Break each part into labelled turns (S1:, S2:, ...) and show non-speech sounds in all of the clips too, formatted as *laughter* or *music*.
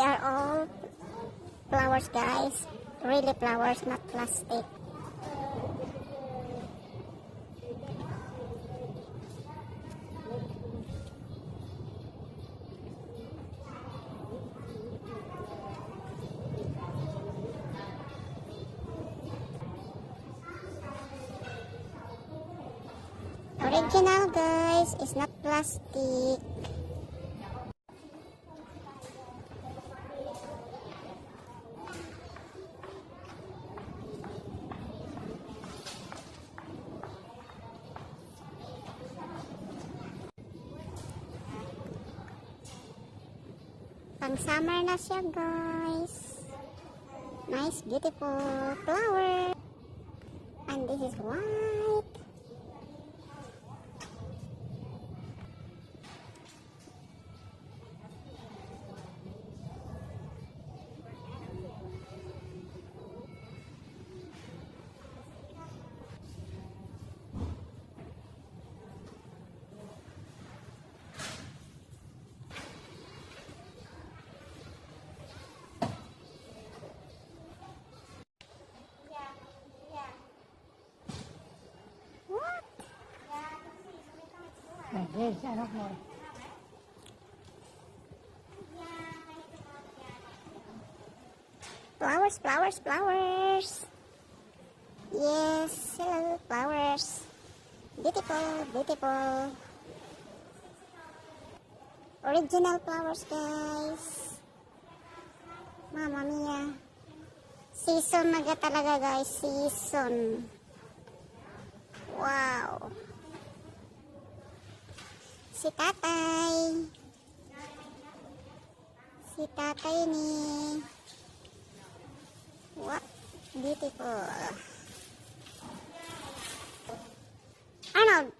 S1: are all flowers, guys. Really flowers, not plastic. Original, guys, is not plastic. Na siya, guys. Nice, beautiful flower. And this is white.
S2: There's ano mo.
S1: Flowers, flowers, flowers. Yes, hello, flowers. Beautiful, beautiful. Original flowers, guys. Mama mia. Season na ga talaga, guys. Season. Wow. Si tatay. Si tatay ni... What? Beautiful. Arnold.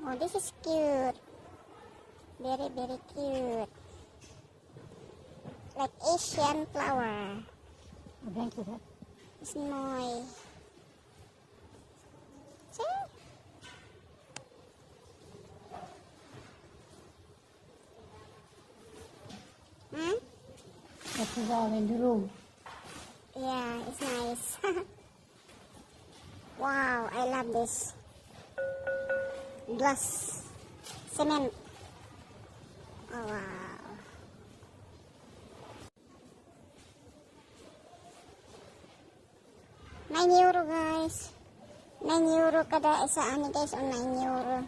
S1: Oh, this is cute. Very, very cute. Like Asian flower.
S2: Thank you. Is all in the room.
S1: Yeah, it's nice. *laughs* wow, I love this. Glass. Cement. Oh, wow. Nine euro, guys. Nine euro kada isa ani guys, o nine euro.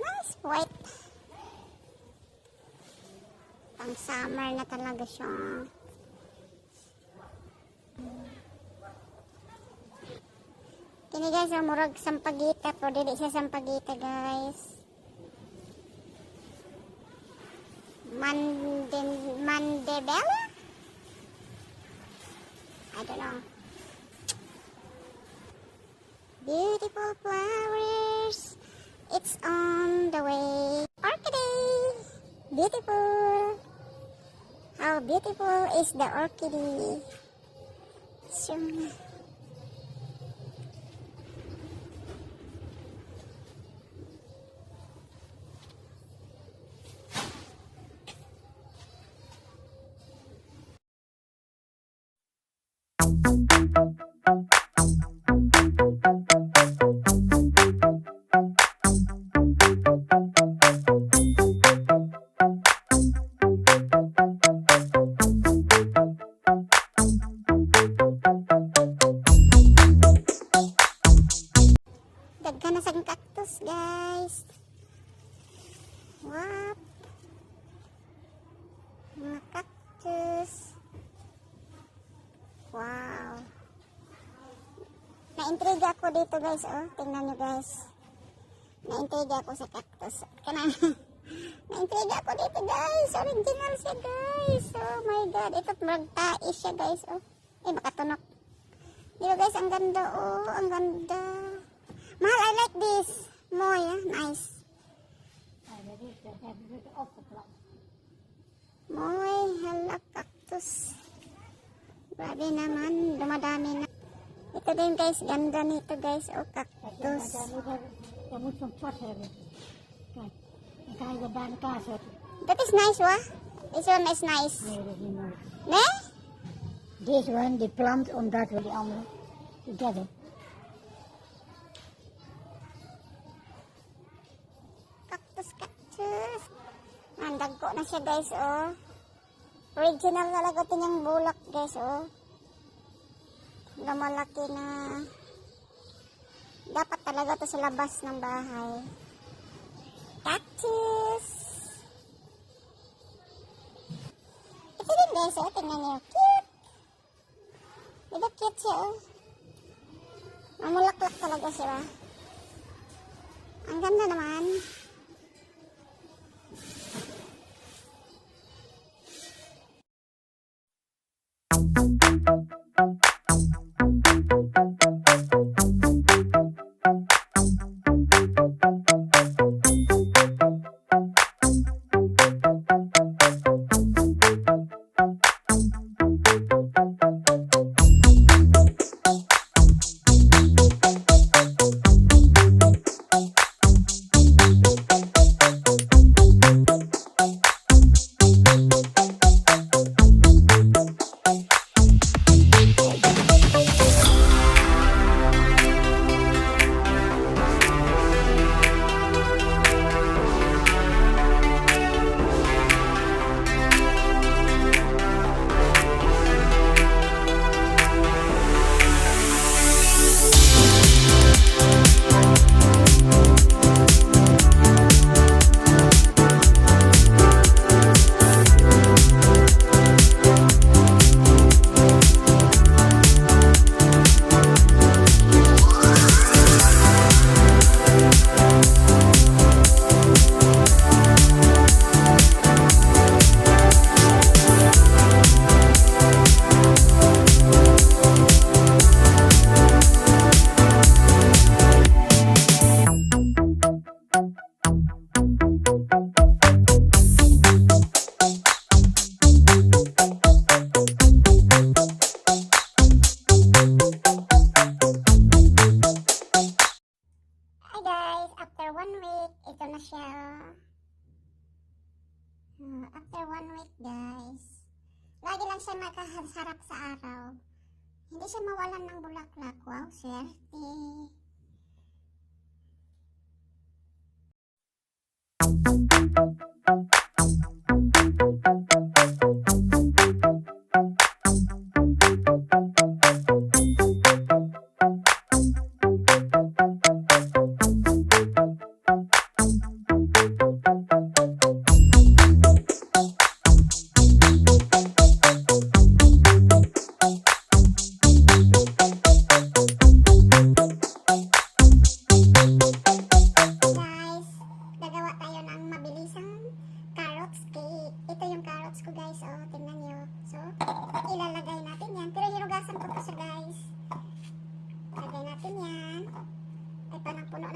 S1: Nice, white. Pang summer na talaga siya. Kini guys, ang murag sampagita po. Dili siya sampagita guys. Mande, Mandebella? I don't know. Beautiful flowers. It's on the way. Orchidee. Beautiful. How beautiful is the orchidee. Shum. Daghan na sa cactus, guys. What? Mga cactus. Wow. Na-intriga ako dito, guys. Oh, tingnan nyo, guys. Na-intriga ako sa cactus. Kana. *laughs* Na-intriga ako dito, guys. Original siya, guys. Oh my God. Ito, magtais siya, guys. Oh. Eh, makatunok. Dito, guys, ang ganda. Oh, ang ganda. Mahal, I like this. Ah. nice. Moy, hala, cactus. Grabe naman, dumadami na. Ito din guys, ganda nito guys, oh
S2: Kasi
S1: cactus. That is nice, wa? This one is nice. Ne?
S2: This one, the plums on that one, the almond together.
S1: Cactus, cactus. Nandag ko na siya, guys, oh. Original talaga ito niyang bulak, guys, oh. Lumalaki na. Dapat talaga to sa labas ng bahay. Cactus. Ito din, guys, oh. Tingnan niyo. Cute. Diba cute siya, oh. Mamulaklak talaga siya. Ang ganda naman. After one week guys. Lagi lang siya makahasarap sa araw. Hindi siya mawalan ng bulaklak. Wow, swerte. Guys,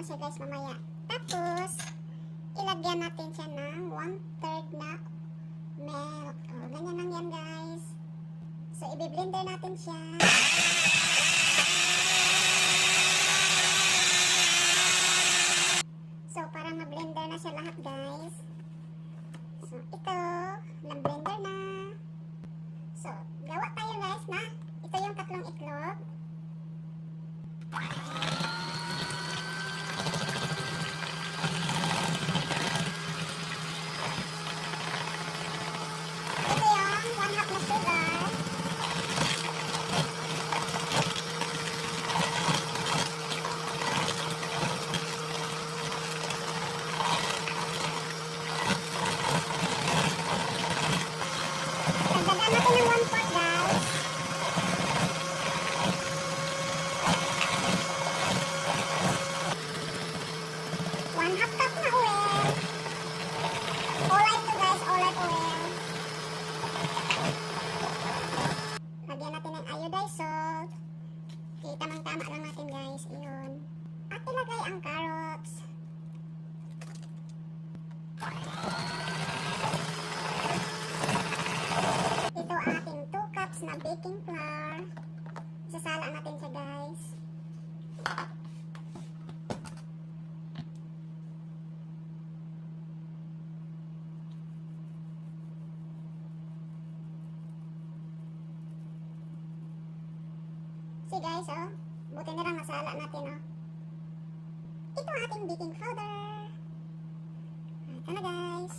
S1: siya guys mamaya. Tapos, ilagyan natin siya ng one-third na milk. Oh, ganyan lang yan guys. So, i-blender natin siya. So, para ma-blender na siya lahat, guys. So, ito, tama lang guys. Yun. At ilagay ang carrots. Ito ating 2 cups na baking flour. Isasala natin siya guys. See guys, oh. Buti na lang nasala natin, oh. Ito ang ating baking powder. Ito na guys.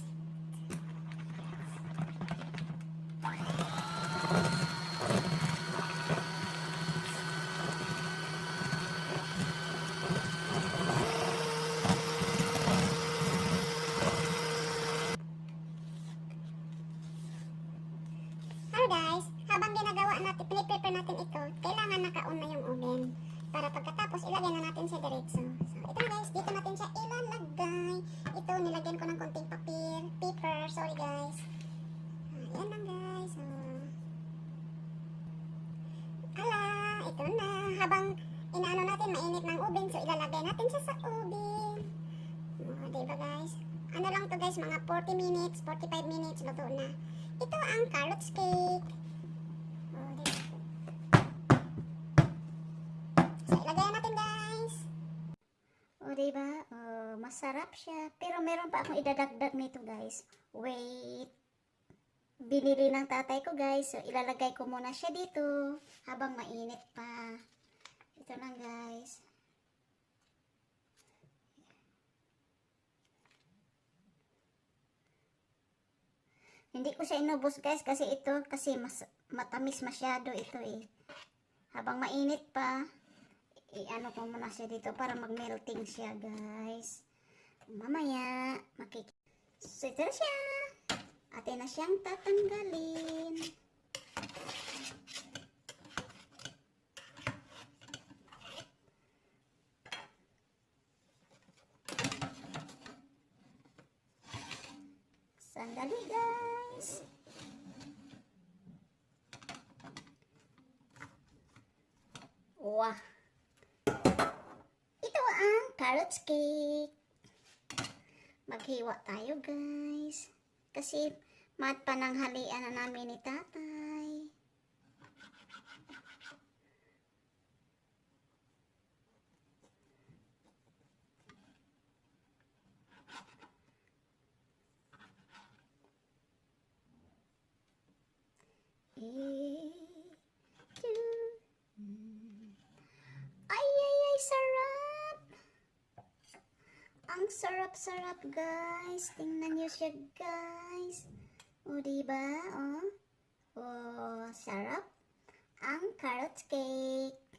S1: Natin siya sa oven. Oh, diba guys? Ano lang to guys, mga 40 minutes, 45 minutes, luto na. Ito ang carrots cake. Oh, diba? So, ilagay natin guys. O, diba? Oh, masarap siya. Pero meron pa akong idadagdag nito guys. Wait. Binili ng tatay ko guys. So, ilalagay ko muna siya dito. Habang mainit pa. Ito lang guys. Hindi ko siya inubos guys kasi ito kasi mas matamis masyado ito eh. Habang mainit pa, i-ano ko muna siya dito para mag-melting siya guys. Mamaya, makik... So, ito na siya. Atin na siyang tatanggalin. Sandali guys. Wah. Ito ang carrots cake. Maghiwa tayo guys. Kasi mat pananghalian na namin ni tatay. Ito. Ay, ay, ay, sarap! Ang sarap-sarap, guys. Tingnan niyo siya, guys. O, diba? Oh, oh sarap. Ang carrot cake.